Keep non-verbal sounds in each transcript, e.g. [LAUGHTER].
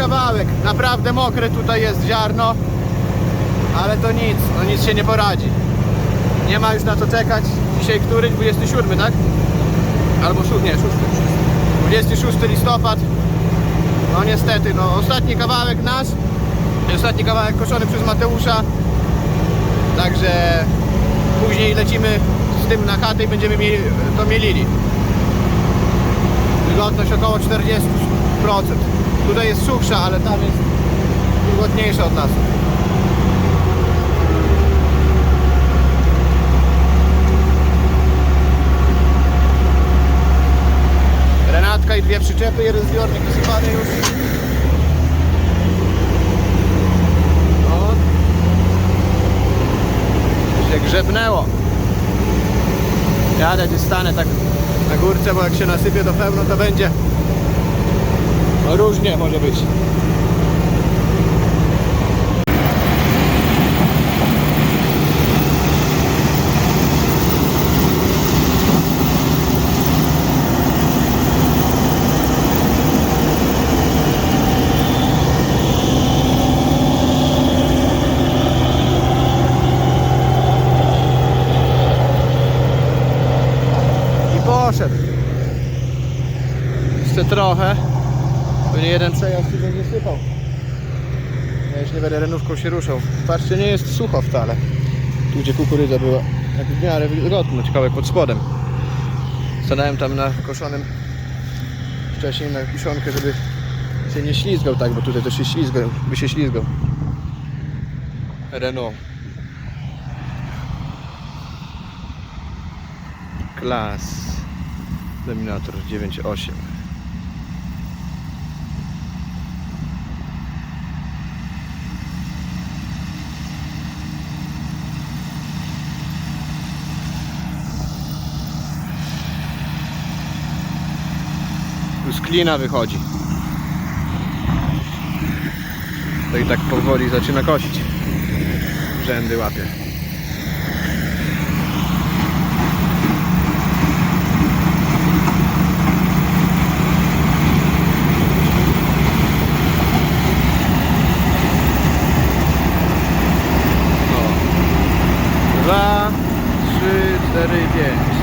kawałek. Naprawdę mokre tutaj jest ziarno. Ale to nic, no nic się nie poradzi. Nie ma już na co czekać. Dzisiaj który? 27, tak? Albo 6, nie, 6. 26 listopad. No niestety, no ostatni kawałek nasz. Ostatni kawałek koszony przez Mateusza. Także później lecimy z tym na chatę i będziemy mieli, to mielili. Wilgotność około 40%. Tutaj jest suchsza, ale tam jest wilgotniejsza od nas. Renatka i dwie przyczepy, jeden zbiornik wysypany już. Się grzebnęło. Jadę, gdzie stanę tak na górce, bo jak się nasypie do pełno, to będzie różnie może być. Poszedł. Jeszcze trochę. Pewnie jeden przejazd i będzie sypał. Ja już nie będę renówką się ruszał. Patrzcie, nie jest sucho wcale. Tu gdzie kukurydza była. Tak w miarę wilgotno, ciekawe pod spodem. Stanąłem tam na koszonym wcześniej na kiszonkę, żeby się nie ślizgał tak, bo tutaj też się ślizgał, by się ślizgał. Renault. Klas. Dominator 9.8. klina wychodzi. To i tak powoli zaczyna kosić. Rzędy łapie. No. Dwa, trzy, cztery, pięć.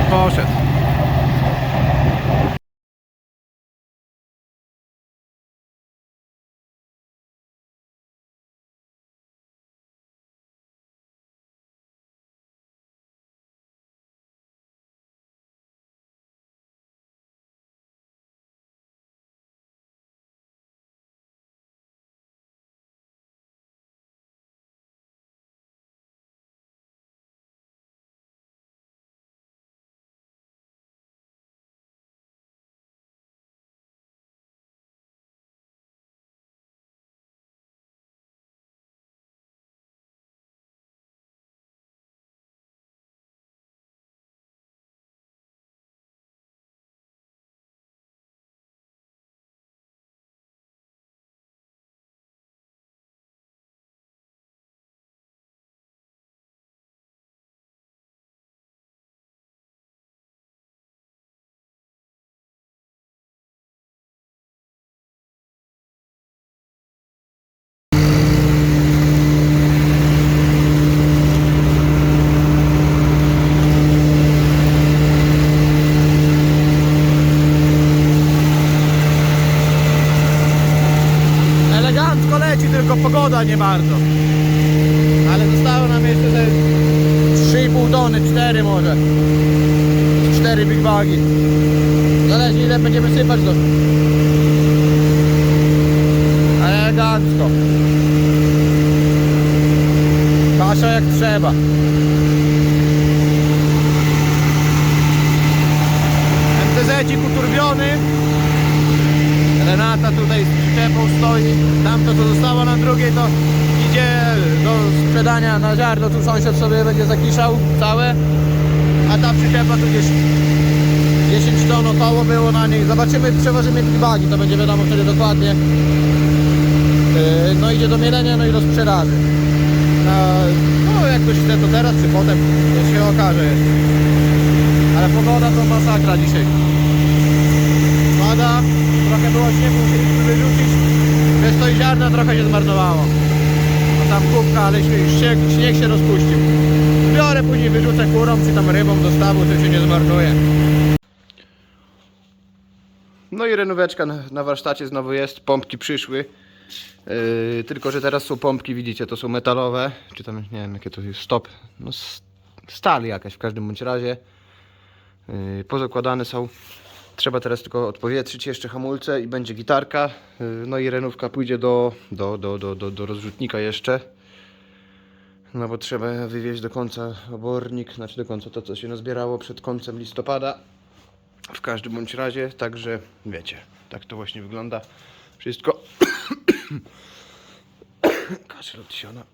I poszedł. Elegancko leci, pogoda nie bardzo. Ale zostało nam jeszcze ze 3,5 tony, 4 może. 4 big bagi. Zależy ile będziemy sypać to. Elegancko. Kasza jak trzeba. MTZ-cik uturbiony. Renata tutaj z przyczepą stoi. Tamto co zostało na drugiej to idzie do sprzedania na ziarno. Tu sąsiad sobie będzie zakiszał całe. A ta przyczepa tu gdzieś 10 ton około było na niej. Zobaczymy, przewożymy bagi, to będzie wiadomo wtedy dokładnie. Yy, No idzie do mielenia, no i do sprzedaży. A, No jak ktoś chce to teraz czy potem, to się okaże. Ale pogoda to masakra dzisiaj. Pada, trochę było śniegu, musieliśmy wyrzucić, więc to i ziarna trochę się zmarnowało. No tam kubka, ale śnieg, śnieg, się rozpuścił. Biorę później, wyrzucę kurą czy tam rybą do stawu, to się nie zmarnuje. No i renóweczka na, warsztacie znowu jest, pompki przyszły. Yy, tylko, że teraz są pompki, widzicie, to są metalowe, czy tam, nie wiem jakie to jest, stop, no s- stal jakaś w każdym bądź razie. Yy, pozakładane są. Trzeba teraz tylko odpowietrzyć jeszcze hamulce i będzie gitarka. Yy, no i renówka pójdzie do, do, do, do, do, do rozrzutnika jeszcze. No bo trzeba wywieźć do końca obornik, znaczy do końca to, co się nazbierało przed końcem listopada. W każdym bądź razie, także wiecie, tak to właśnie wygląda. Wszystko. [COUGHS] Kaszel od.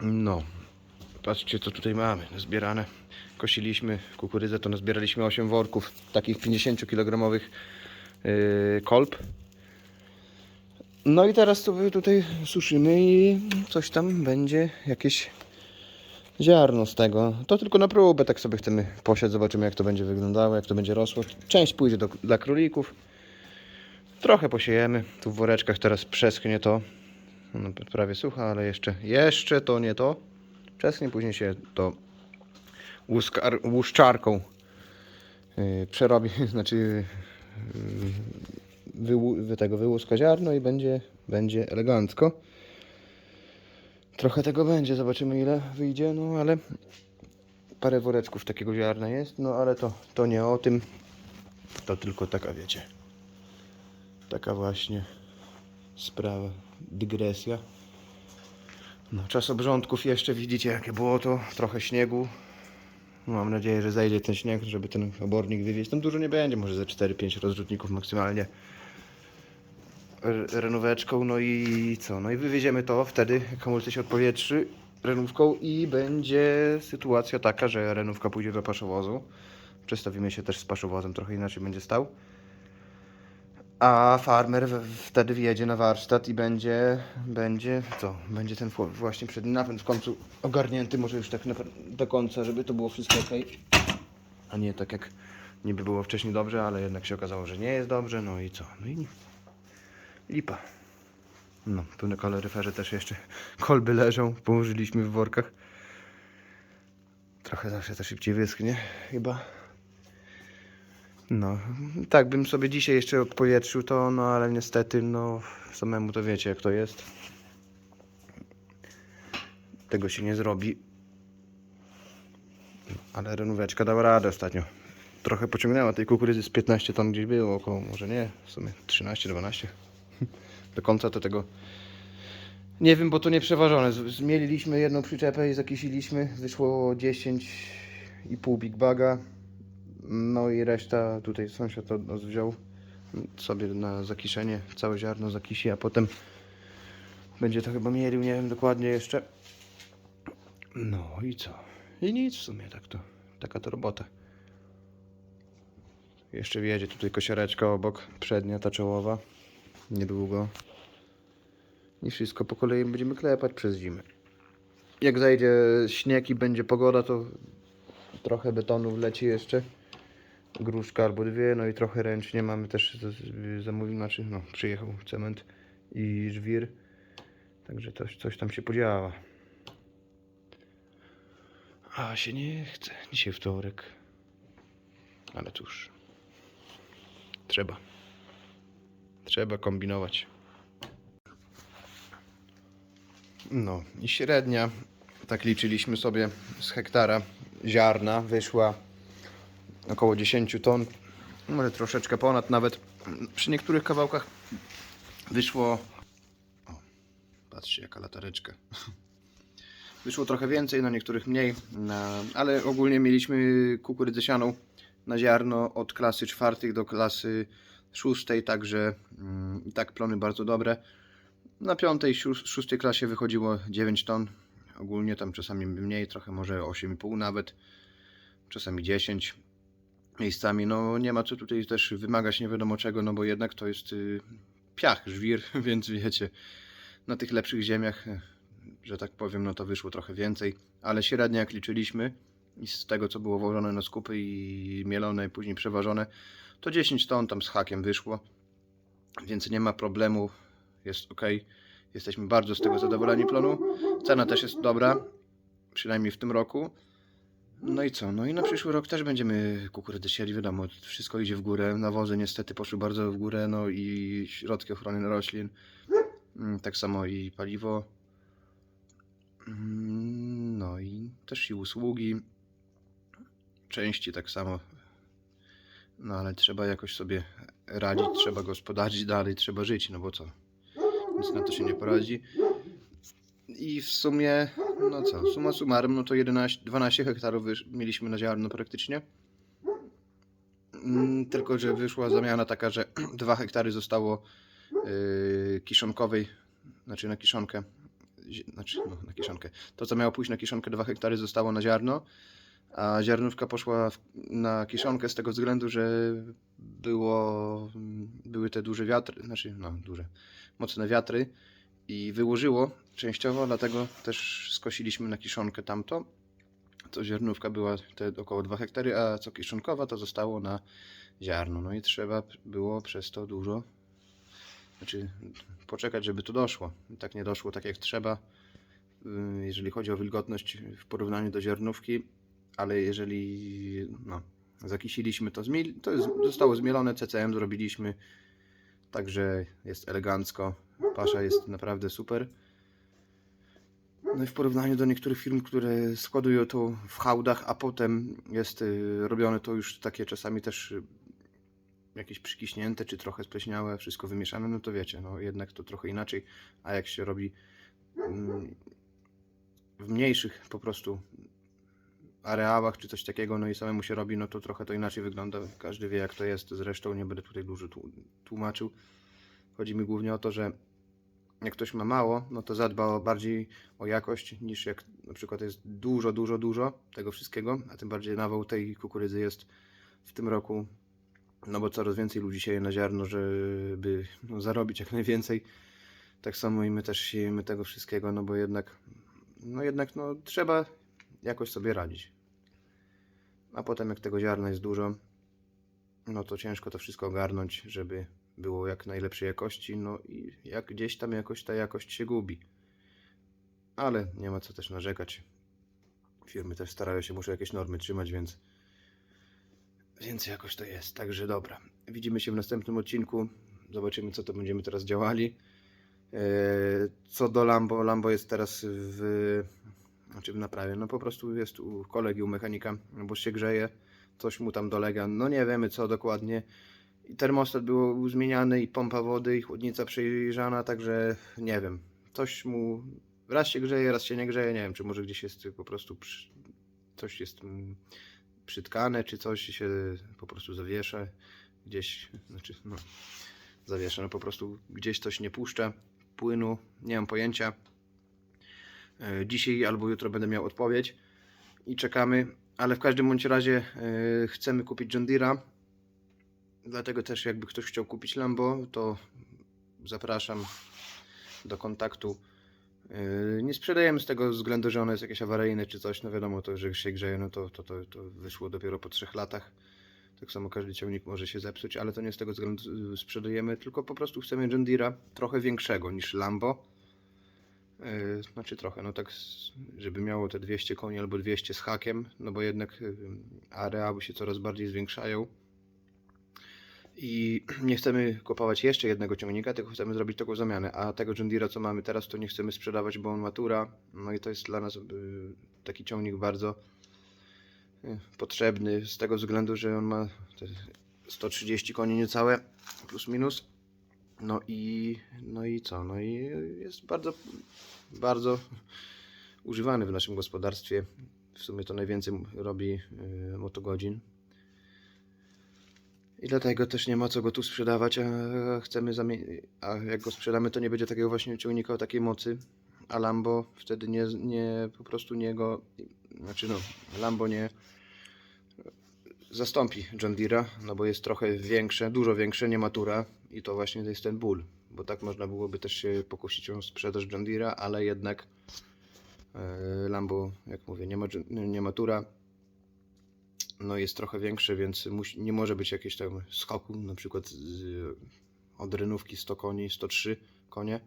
No, patrzcie co tutaj mamy, nazbierane. Kosiliśmy kukurydzę, to nazbieraliśmy 8 worków takich 50 kg yy, kolb. No i teraz sobie tutaj suszymy i coś tam będzie jakieś ziarno z tego. To tylko na próbę, tak sobie chcemy posiać, zobaczymy jak to będzie wyglądało, jak to będzie rosło. Część pójdzie do, dla królików. Trochę posiejemy. Tu w woreczkach teraz przeschnie to. No, prawie sucha, ale jeszcze, jeszcze to nie to. Przeschnie, później się to łuskar, łuszczarką yy, przerobi, [LAUGHS] znaczy yy, wy tego wyłuska ziarno i będzie, będzie elegancko. Trochę tego będzie, zobaczymy ile wyjdzie, no ale parę woreczków takiego ziarna jest, no ale to, to nie o tym, to tylko taka wiecie, taka właśnie sprawa, dygresja. No, czas obrządków jeszcze widzicie jakie było to, trochę śniegu. Mam nadzieję, że zajdzie ten śnieg, żeby ten obornik wywieźć. Tam dużo nie będzie, może ze 4-5 rozrzutników maksymalnie renóweczką, no i co? No i wywieziemy to wtedy, hamulce się odpowietrzy renówką i będzie sytuacja taka, że renówka pójdzie do paszowozu. Przestawimy się też z paszowozem, trochę inaczej będzie stał. A farmer wtedy wjedzie na warsztat i będzie, będzie, co? Będzie ten właśnie przedni napęd w końcu ogarnięty, może już tak do końca, żeby to było wszystko ok. A nie tak jak niby było wcześniej dobrze, ale jednak się okazało, że nie jest dobrze, no i co? No i Lipa. No, tu na kaloryferze też jeszcze kolby leżą, położyliśmy w workach. Trochę zawsze to szybciej wyschnie, chyba. No, tak bym sobie dzisiaj jeszcze odpowietrzył to, no ale niestety, no, samemu to wiecie jak to jest. Tego się nie zrobi. Ale renóweczka dała radę ostatnio. Trochę pociągnęła tej kukurydzy z 15 ton gdzieś było, około, może nie, w sumie 13-12 do końca to tego nie wiem, bo to nie przeważone. Z- Zmieliliśmy jedną przyczepę i zakisiliśmy. Wyszło 10,5 big baga. No i reszta tutaj sąsiad od nas wziął sobie na zakiszenie. Całe ziarno zakisi, a potem będzie to chyba mielił, nie wiem dokładnie jeszcze. No i co? I nic w sumie, tak to, taka to robota. Jeszcze wjedzie tutaj kosiareczka obok, przednia, ta czołowa niedługo. I wszystko po kolei będziemy klepać przez zimę. Jak zajdzie śnieg i będzie pogoda, to trochę betonu wleci jeszcze. Gruszka albo dwie, no i trochę ręcznie mamy też zamówił, znaczy no, przyjechał cement i żwir. Także coś, coś tam się podziała. A się nie chce. Dzisiaj wtorek. Ale cóż. Trzeba. Trzeba kombinować. No i średnia, tak liczyliśmy sobie z hektara ziarna, wyszła około 10 ton, może troszeczkę ponad nawet. Przy niektórych kawałkach wyszło. O, patrzcie, jaka latareczka. [LAUGHS] Wyszło trochę więcej, na niektórych mniej, ale ogólnie mieliśmy kukurydzę na ziarno od klasy czwartej do klasy szóstej, także mm, i tak plony bardzo dobre. Na piątej, szóstej klasie wychodziło 9 ton. Ogólnie tam czasami mniej, trochę może 8,5 nawet. Czasami 10 miejscami. No nie ma co tutaj też wymagać nie wiadomo czego, no bo jednak to jest y, piach, żwir, [LAUGHS] więc wiecie, na tych lepszych ziemiach, y, że tak powiem, no to wyszło trochę więcej. Ale średnio jak liczyliśmy, i z tego co było włożone na skupy i mielone i później przeważone, to 10 ton tam z hakiem wyszło, więc nie ma problemu, jest ok. Jesteśmy bardzo z tego zadowoleni plonu. Cena też jest dobra, przynajmniej w tym roku. No i co? No i na przyszły rok też będziemy kukurydzę sieli, wiadomo, wszystko idzie w górę. Nawozy niestety poszły bardzo w górę, no i środki ochrony roślin. Mm, Tak samo i paliwo. Mm, No i też i usługi. Części tak samo. No ale trzeba jakoś sobie radzić, trzeba gospodarzyć dalej, trzeba żyć, no bo co? Nic na to się nie poradzi. I w sumie, no co, suma summarum, no to 11, 12 hektarów mieliśmy na ziarno praktycznie. Mm, Tylko, że wyszła zamiana taka, że [CLEARS THROAT] 2 hektary zostało yy, kiszonkowej, znaczy na kiszonkę, znaczy no, na kiszonkę. To, co miało pójść na kiszonkę, 2 hektary zostało na ziarno, a ziarnówka poszła w, na kiszonkę z tego względu, że było, były te duże wiatry, znaczy no duże, mocne wiatry i wyłożyło częściowo, dlatego też skosiliśmy na kiszonkę tamto. To ziarnówka była te około 2 hektary, a co kiszonkowa to zostało na ziarno. No i trzeba było przez to dużo, znaczy poczekać, żeby to doszło. Tak nie doszło tak jak trzeba, yy, jeżeli chodzi o wilgotność w porównaniu do ziarnówki, ale jeżeli no, zakisiliśmy to, to jest, zostało zmielone, CCM zrobiliśmy, także jest elegancko. Pasza jest naprawdę super. No i w porównaniu do niektórych firm, które składują to w hałdach, a potem jest y, robione to już takie czasami też y, jakieś przykiśnięte, czy trochę spleśniałe, wszystko wymieszane, no to wiecie, no jednak to trochę inaczej, a jak się robi mm, w mniejszych po prostu areałach, czy coś takiego, no i samemu się robi, no to trochę to inaczej wygląda, każdy wie jak to jest, zresztą nie będę tutaj dużo tłu- tłumaczył. Chodzi mi głównie o to, że jak ktoś ma mało, no to zadba o bardziej o jakość niż jak na przykład jest dużo, dużo, dużo tego wszystkiego, a tym bardziej nawał tej kukurydzy jest w tym roku, no bo coraz więcej ludzi sieje na ziarno, żeby no, zarobić jak najwięcej. Tak samo i my też siejemy tego wszystkiego, no bo jednak, no jednak no trzeba jakoś sobie radzić. A potem jak tego ziarna jest dużo, no to ciężko to wszystko ogarnąć, żeby było jak najlepszej jakości, no i jak gdzieś tam jakoś ta jakość się gubi. Ale nie ma co też narzekać. Firmy też starają się, muszą jakieś normy trzymać, więc więc jakoś to jest. Także dobra. Widzimy się w następnym odcinku. Zobaczymy, co to będziemy teraz działali. Eee, Co do Lambo, Lambo jest teraz w, znaczy w naprawie. No po prostu jest u kolegi, u mechanika, bo się grzeje. Coś mu tam dolega. No nie wiemy, co dokładnie. Termostat był zmieniany, i pompa wody, i chłodnica przejrzana, także nie wiem. Coś mu raz się grzeje, raz się nie grzeje. Nie wiem, czy może gdzieś jest po prostu przy... coś jest przytkane, czy coś się po prostu zawiesza. Gdzieś, znaczy, no, zawiesza, no po prostu gdzieś coś nie puszcza płynu, nie mam pojęcia. E, Dzisiaj albo jutro będę miał odpowiedź i czekamy, ale w każdym bądź razie e, chcemy kupić John Deere'a. Dlatego też jakby ktoś chciał kupić Lambo, to zapraszam do kontaktu. Yy, Nie sprzedajemy z tego względu, że ono jest jakieś awaryjne czy coś. No wiadomo, to, że się grzeje, no to, to, to, to wyszło dopiero po trzech latach. Tak samo każdy ciągnik może się zepsuć, ale to nie z tego względu yy, sprzedajemy, tylko po prostu chcemy John Deere'a trochę większego niż Lambo. Yy, Znaczy trochę, no tak, żeby miało te 200 koni albo 200 z hakiem, no bo jednak areały się coraz bardziej zwiększają. I [CLEARS THROAT] nie chcemy kupować jeszcze jednego ciągnika, tylko chcemy zrobić taką zamianę. A tego John Deere'a, co mamy teraz, to nie chcemy sprzedawać, bo on ma tura. No i to jest dla nas y, taki ciągnik bardzo y, potrzebny z tego względu, że on ma te 130 koni niecałe, plus minus. No i, no i co? No i jest bardzo, bardzo używany w naszym gospodarstwie. W sumie to najwięcej robi y, motogodzin. I dlatego też nie ma co go tu sprzedawać, a chcemy. A jak go sprzedamy, to nie będzie takiego właśnie ciągnika o takiej mocy. A Lambo wtedy nie, nie po prostu nie go. Znaczy no, Lambo nie zastąpi John Deere'a, no bo jest trochę większe, dużo większe, nie ma tura i to właśnie jest ten ból. Bo tak można byłoby też się pokusić o sprzedaż John Deere'a, ale jednak e, Lambo, jak mówię, nie ma, nie ma tura no jest trochę większe, więc musi, nie może być jakiegoś tam skoku, na przykład z, od renówki 100 koni, 103 konie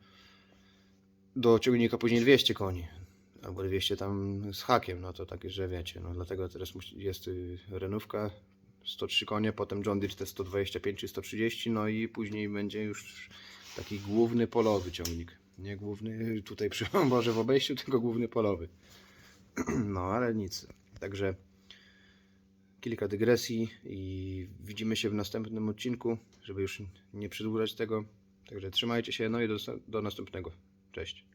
do ciągnika później 200 koni albo 200 tam z hakiem, no to takie, że wiecie, no dlatego teraz jest y, renówka 103 konie, potem John Deere te 125 czy 130, no i później będzie już taki główny polowy ciągnik. Nie główny tutaj przy [LAUGHS] Boże w obejściu, tylko główny polowy. [CLEARS THROAT] No ale nic. Także kilka dygresji i widzimy się w następnym odcinku, żeby już nie przedłużać tego. Także trzymajcie się, no i do, do następnego. Cześć.